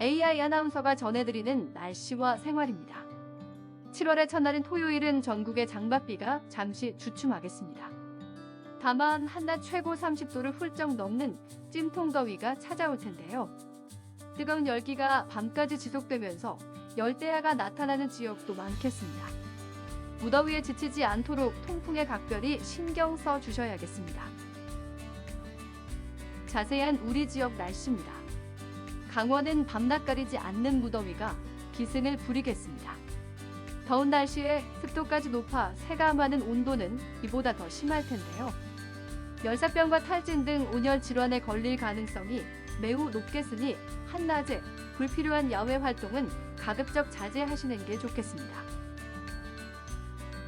AI 아나운서가 전해드리는 날씨와 생활입니다. 7월의 첫날인 토요일은 전국의 장맛비가 잠시 주춤하겠습니다. 다만 한낮 최고 30도를 훌쩍 넘는 찜통더위가 찾아올 텐데요. 뜨거운 열기가 밤까지 지속되면서 열대야가 나타나는 지역도 많겠습니다. 무더위에 지치지 않도록 통풍에 각별히 신경 써 주셔야겠습니다. 자세한 우리 지역 날씨입니다. 강원은 밤낮 가리지 않는 무더위가 기승을 부리겠습니다. 더운 날씨에 습도까지 높아 체감하는 온도는 이보다 더 심할 텐데요. 열사병과 탈진 등 온열 질환에 걸릴 가능성이 매우 높겠으니 한낮에 불필요한 야외 활동은 가급적 자제하시는 게 좋겠습니다.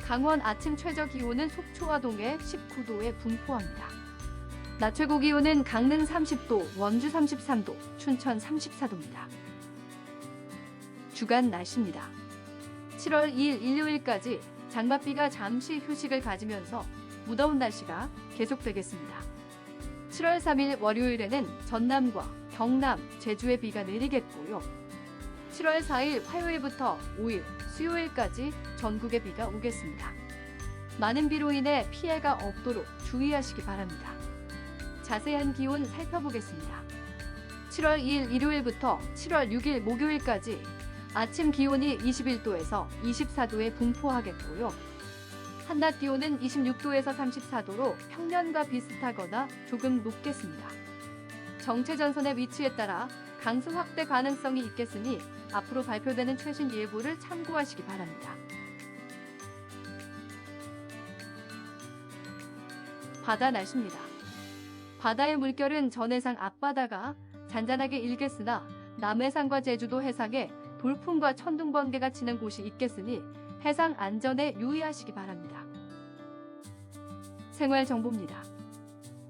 강원 아침 최저 기온은 속초화동에 19도에 분포합니다. 낮 최고 기온은 강릉 30도, 원주 33도, 춘천 34도입니다. 주간 날씨입니다. 7월 2일 일요일까지 장맛비가 잠시 휴식을 가지면서 무더운 날씨가 계속되겠습니다. 7월 3일 월요일에는 전남과 경남, 제주에 비가 내리겠고요. 7월 4일 화요일부터 5일 수요일까지 전국에 비가 오겠습니다. 많은 비로 인해 피해가 없도록 주의하시기 바랍니다. 자세한 기온 살펴보겠습니다. 7월 2일 일요일부터 7월 6일 목요일까지 아침 기온이 21도에서 24도에 분포하겠고요. 한낮 기온은 26도에서 34도로 평년과 비슷하거나 조금 높겠습니다. 정체 전선의 위치에 따라 강수 확대 가능성이 있겠으니 앞으로 발표되는 최신 예보를 참고하시기 바랍니다. 바다 날씨입니다. 바다의 물결은 전해상 앞바다가 잔잔하게 일겠으나 남해상과 제주도 해상에 돌풍과 천둥 번개가 치는 곳이 있겠으니 해상 안전에 유의하시기 바랍니다. 생활 정보입니다.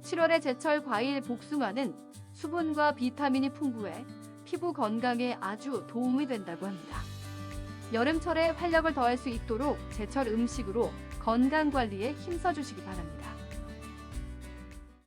7월의 제철 과일 복숭아는 수분과 비타민이 풍부해 피부 건강에 아주 도움이 된다고 합니다. 여름철에 활력을 더할 수 있도록 제철 음식으로 건강 관리에 힘써 주시기 바랍니다.